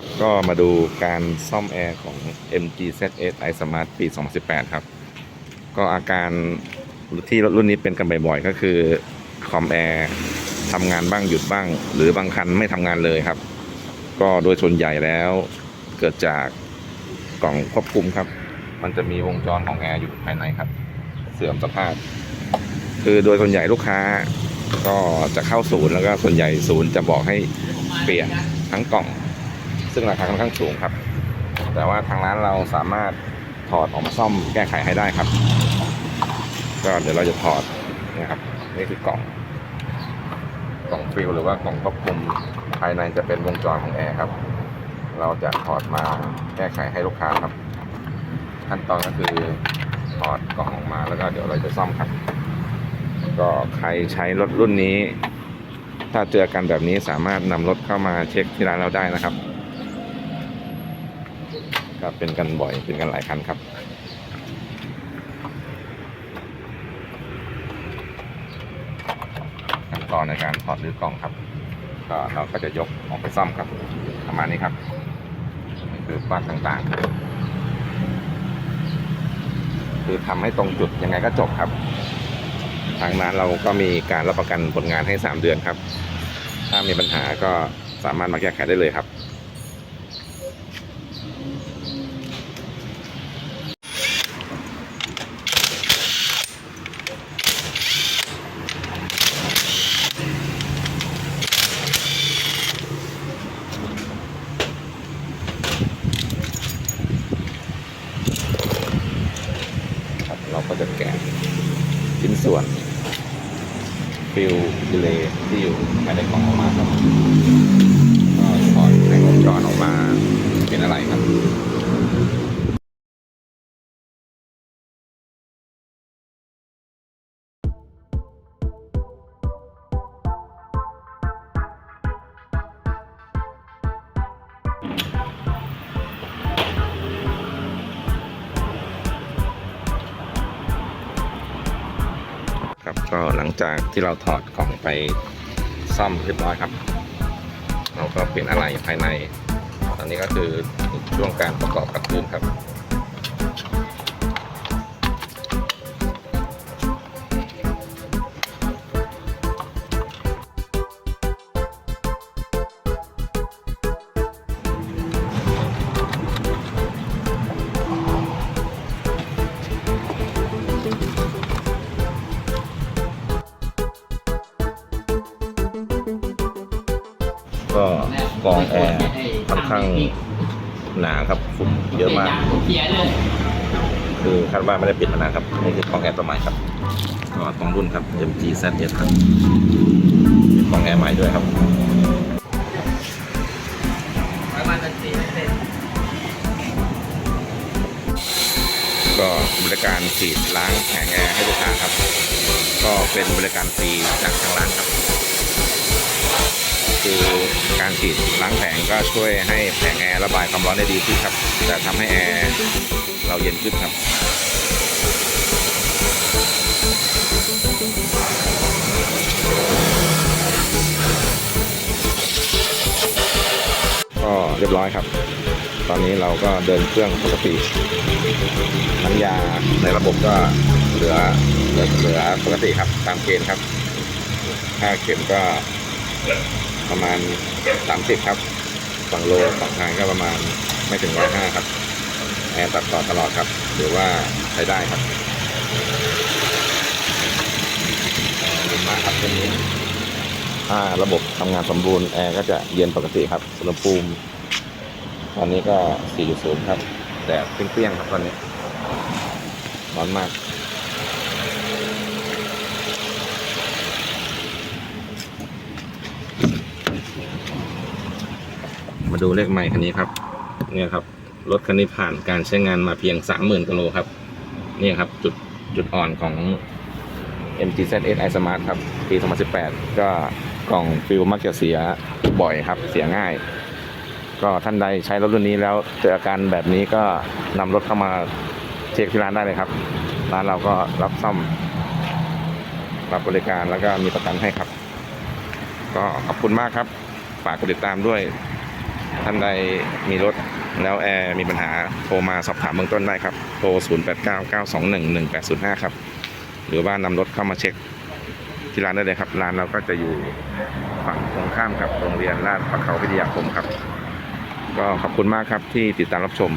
ครับก็มาดูการซ่อมแอร์ของ MG ZS i Smart ปี 2018 ครับ ก็อาการที่รถรุ่นนี้เป็นกันบ่อยๆ ก็คือ คอมแอร์ทำงานบ้างหยุดบ้าง หรือบางคันไม่ทำงานเลยครับ ก็โดยส่วนใหญ่แล้วเกิดจากกล่องควบคุมครับ มันจะมีวงจรของแอร์อยู่ภายในครับ เสื่อมสภาพ คือโดยส่วนใหญ่ลูกค้า ก็จะเข้าศูนย์แล้วก็ส่วนใหญ่ศูนย์จะบอกให้เปลี่ยนทั้งกล่อง ซึ่งราคาค่อนข้างสูงครับ แต่ว่าทางร้านเราสามารถถอดออกมาซ่อมแก้ไขให้ได้ครับ ก็เดี๋ยวเราจะถอดนะครับนี่คือกล่องกล่องฟิลหรือว่ากล่องควบคุมภายในจะเป็นวงจรของแอร์ครับ เราจะถอดมาแก้ไขให้ลูกค้าครับ ขั้นตอนก็คือถอดกล่องออกมาแล้วก็เดี๋ยวเราจะซ่อมครับ ก็ใครใช้รถรุ่นนี้ ถ้าเจอกันแบบนี้สามารถนำรถเข้ามาเช็คที่ร้านเราได้นะครับ ก็เป็นกันบ่อยเป็นกันหลายคันครับขั้นตอนในการถอดรือกล่องครับก็เราก็จะยกออกไปซ่อมครับประมาณนี้ครับนี่คือปลั๊กต่างๆ คือทำให้ตรงจุดยังไงก็จบครับทางร้านเราก็มีการรับประกันผลงานให้ 3 เดือนครับ ถ้ามีปัญหาก็สามารถมาแก้ไขได้เลยครับ ก็จะแกะชิ้นส่วนฟิลดีเลที่อยู่ภายในกล่องออกมาครับ ก็หลังจากที่เราถอดกล่องไปซ่อมเรียบร้อยครับ เราก็เปลี่ยนอะไรภายใน ตอนนี้ก็คือช่วงการประกอบกับพื้นครับ ก็กองแอร์ค่อนข้างหนาครับฝุ่นเยอะมาก คือคาดว่าไม่ได้ปิดมานานครับนี่คือกองแอร์ตัวใหม่ครับก็ตรงรุ่นครับ MG ZS ครับกองแอร์ใหม่ด้วยครับก็บริการฉีดล้างแผงแอร์ให้ลูกค้าครับ ก็เป็นบริการฟรีจากทางร้านครับ คือการฉีดล้างแผงก็ช่วยให้แผงแอร์ระบายความร้อนได้ดีขึ้นครับ แต่ทำให้แอร์เราเย็นขึ้นครับก็เรียบร้อยครับ ตอนนี้เราก็เดินเครื่องปกติน้ำยาในระบบก็เหลือเหลือเหลือปกติครับ ตามเกณฑ์ครับค่าเข็มก็ ประมาณ 30 ครับฝั่งโลฝั่งทางก็ประมาณไม่ถึงร้อยห้าครับแอร์ตัดต่อตลอดครับ หรือว่าใช้ได้ครับขอบคุณมากครับตัวนี้ถ้าระบบทำงานสมบูรณ์แอร์ก็จะเย็นปกติครับอุณหภูมิตอนนี้ก็ 4.0 ครับ แดดเปรี้ยงๆครับตอนนี้ร้อนมาก มาดูเลขใหม่คันนี้ครับเนี่ยครับรถคันนี้ผ่านการใช้งานมาเพียง30,000กิโลครับนี่ครับจุดจุดอ่อนของ MGZ S i Smart ครับ ปี 2018 ก็กล่องฟิลมักจะเสียบ่อยครับ เสียง่าย ก็ท่านใดใช้รถรุ่นนี้แล้วเจออาการแบบนี้ก็นำรถเข้ามาเช็คที่ร้านได้เลยครับ ร้านเราก็รับซ่อม รับบริการแล้วก็มีประกันให้ครับ ก็ขอบคุณมากครับ ฝากกดติดตามด้วย ท่านใดมีรถแล้วแอร์มีปัญหาโทรมาสอบถามเบื้องต้นได้ครับ โทร 0899211805 ครับ หรือว่านำรถเข้ามาเช็คที่ร้านได้เลยครับ ร้านเราก็จะอยู่ฝั่งตรงข้ามกับโรงเรียนราชประเขาพิทยาคมครับ ก็ขอบคุณมากครับที่ติดตามรับชม